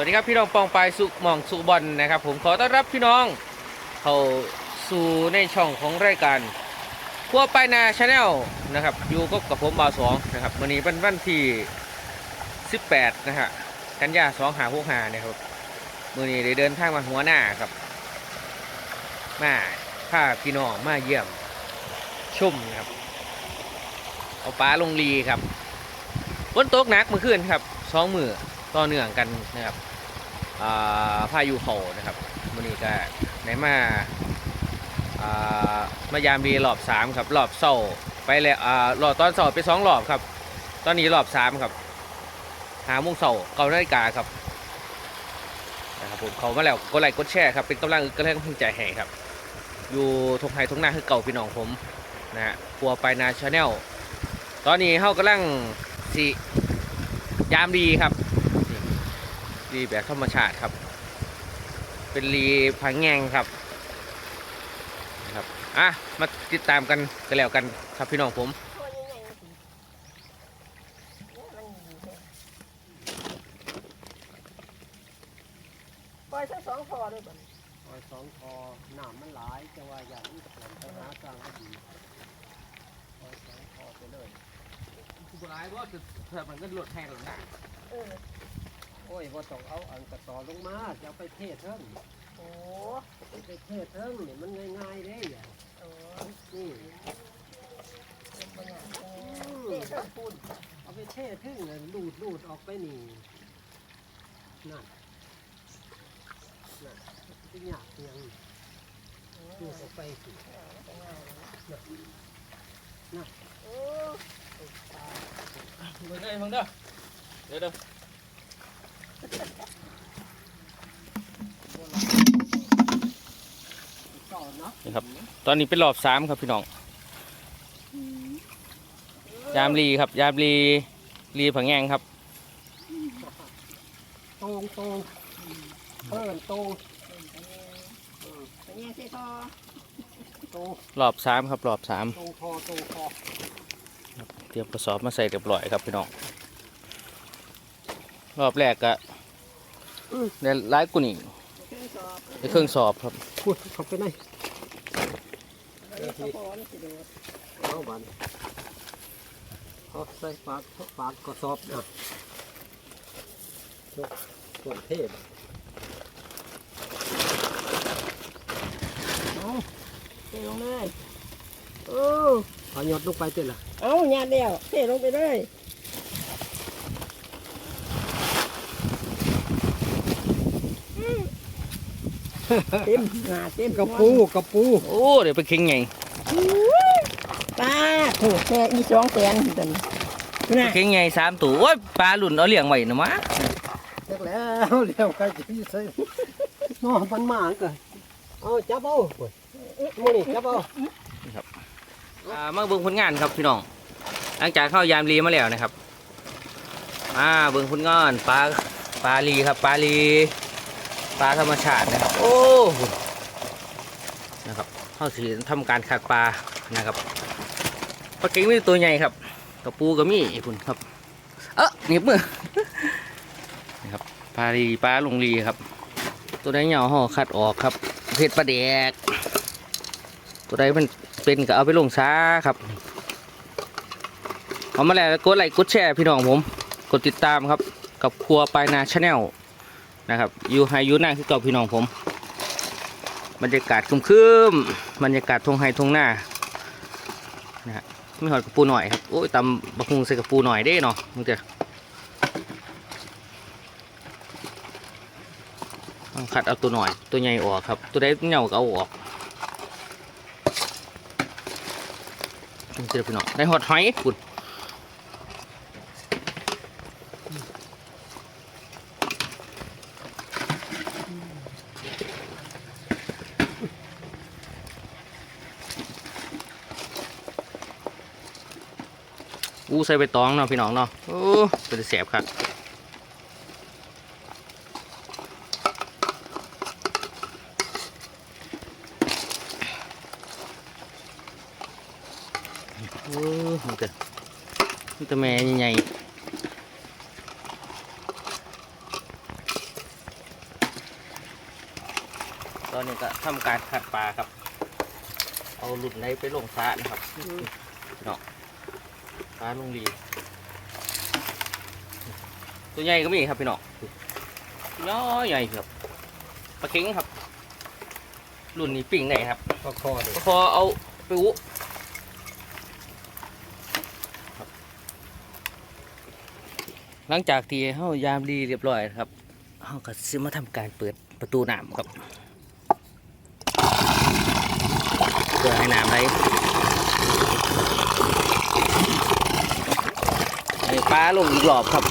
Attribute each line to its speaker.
Speaker 1: สวัสดีครับพี่น้องปองปายสุหมองสุบอลนะครับ ผมขอต้อนรับพี่น้องเข้าสู่ในช่องของรายการครัวไปนาชาแนลนะครับอยู่กับกับผมบาวสองนะครับวันนี้เป็นวันที่ 18 นะฮะกันยาสองหาหกหานะครับมื่อนี้ได้เดินทางมาหัวหน้าครับมาพาพี่น้องมาเยี่ยมชมนะครับเอาปลาลงรีครับฝนตกหนักเมื่อคืนครับสองมือต่อเนื่องกันนะครับ พายุเขานะครับวันนี้ก็ไหนมาอามายามรีรอบสามครับรอบเศร้าไปแล้วรอบตอนเศร้าไปสองรอบครับ ตอนนี้รอบสามครับหาโมุงเศร้าเก้านาฬิกาครับนะครับผมเขามาแล้วกดไลค์กดแชร์ครับเป็นกำลังกำลังใจให้ครับ อยู่ทงไทยทงหน้าคือเก่าพี่น้องผมนะฮะครัวไปนาชาแนลตอนนี้เขากำลังสิยามรีครับ รีแบบธรรมชาติครับ เป็นรีพังแงงครับนะครับอะมาติดตามกันกันแล้วกันครับพี่น้องผม
Speaker 2: ตัวใหญ่ๆสิโอ้มันดีแท้ปล่อยทั้งสองคอด้วยก่อน
Speaker 3: คอยสองคอหนามมันหลายจะว่าอย่างนี้กับผมไปหาสร้างก็ดีคอยสองคอไปเลย
Speaker 1: ผู้ร้ายว่าจะเธอมันก็หลุดแทงหลังหน้า
Speaker 2: เออ
Speaker 3: โอ้ยว่าต้องเอาอันกระต่อลงมาจะเอาไปเทเทิง
Speaker 2: โอ้
Speaker 3: เอาไปเทเทิงนี่มันง่ายๆเด้อย่า
Speaker 2: โอ้
Speaker 3: นี่
Speaker 2: เป็นปัญญาเด็กทั้งปูน
Speaker 3: เอาไปเทเทิงเลยลูดลูดออกไปนี่นั่นนั่นเป็นหยาบเพียงลูดออกไปสิ
Speaker 2: โอ้
Speaker 1: มึงได้มึงเด้อเดี๋ยวเด้อ
Speaker 3: ต่อเนาะ
Speaker 1: นี่ครับ ตอนนี้เป็นรอบสามครับพี่น้อง ยามรีครับ ยามรีรีผังแงงครับ
Speaker 3: ตรงตรงเพิ่นตรง
Speaker 2: ปัญญาเสยทอ
Speaker 3: ตรง
Speaker 1: รอบสามครับรอบสาม
Speaker 3: ตรงคอตรงคอ
Speaker 1: เตรียมกระสอบมาใส่เรียบร้อยครับพี่น้อง รอบแรกก็ได้ร้ายกุนี่
Speaker 2: เครื่องสอบ
Speaker 1: ได้เครื่องสอบครับ
Speaker 3: พูดเขาไปไหน
Speaker 2: อันนี้เขาพอนี่สิเด้อ
Speaker 3: เอาบันเอาใส่ปากปากกระสอบนะยกส่วนเทพ
Speaker 2: เอาเทลงเลยโอ้
Speaker 3: เอาหยดลงไปเต็มละ
Speaker 2: เอาญาติแล้วเทลงไปเลย เต็มหนาเต็ม
Speaker 3: กระปูกระปู
Speaker 1: โอ้เดี๋ยวไปเค็งไง
Speaker 2: ป้าถูกแค่อีสองแสนจนน่ะ
Speaker 1: เค็งไงสามตัวโอ้ยปลาหลุนเอาเลี้ยงไว้นะมะ
Speaker 3: เสร็จแล้วเลี้ยวไปจะใส่น้อมันมากเลยเอาจับเอาโอ้ยมูนี่จับเอา
Speaker 1: อ่ามาเบิ่งผลงานครับพี่น้อง หลังจากเข้ายามรีมาแล้วนะครับมาเบิ่งผลงานปลาปลาลีครับปลาลี ปลาธรรมชาตินะครับ โอ้นะครับเข้าสีทำการขัดปลานะครับปลาเก่งมีตัวใหญ่ครับกระปูก็มีคุณครับ เออหนีบมือนะครับปลาลีปลาลงลีครับ ตัวใดเหงาห่อคัดออกครับเผ็ดปลาแดก ตัวใดมันเป็นก็เอาไปลงซาครับเอามาแล้วกดไลค์กดแชร์พี่น้องผม กดติดตามครับ กับครัวปลายนาชาแนล นะครับอยู่ไฮยูหน้าคือเก่าพี่น้องผม บรรยากาศคึมๆบรรยากาศทงไฮทงหน้านะฮะไม่หอดกระปูหน่อยครับโอ้ยตำบักฮุงใส่กระปูหน่อยได้เนาะมึงจะต้องคัดเอาตัวหน่อยตัวใหญ่ออกครับ ตัวใดเหงาก็เอาออกจังซี่พี่น้องได้หอดหอยปุ่น อู้ใส่ไปตองเนาะพี่น้องเนาะโอ้เป็นแสบครับโอ้มันจะมันจะแม่ใหญ่ตอนนี้ก็ทำการขัดปลาครับ เอาหลุดไหนไปลงฟ้านะครับเนาะ ฟ้าลุงลีตัวใหญ่ก็มีครับพี่น้องน้อยใหญ่ครับปลาเค็งครับ รุ่นนี้ปิ่งไหนครับ
Speaker 3: ก็คอเลย
Speaker 1: ก็พอเอาไปอุครับหลังจากที่เฮายามดีเรียบร้อยนะครับเฮาก็สิมาทำการเปิดประตูน้ำครับเพื่อให้น้ำไหลให้ ปลาลงอีกรอบครับ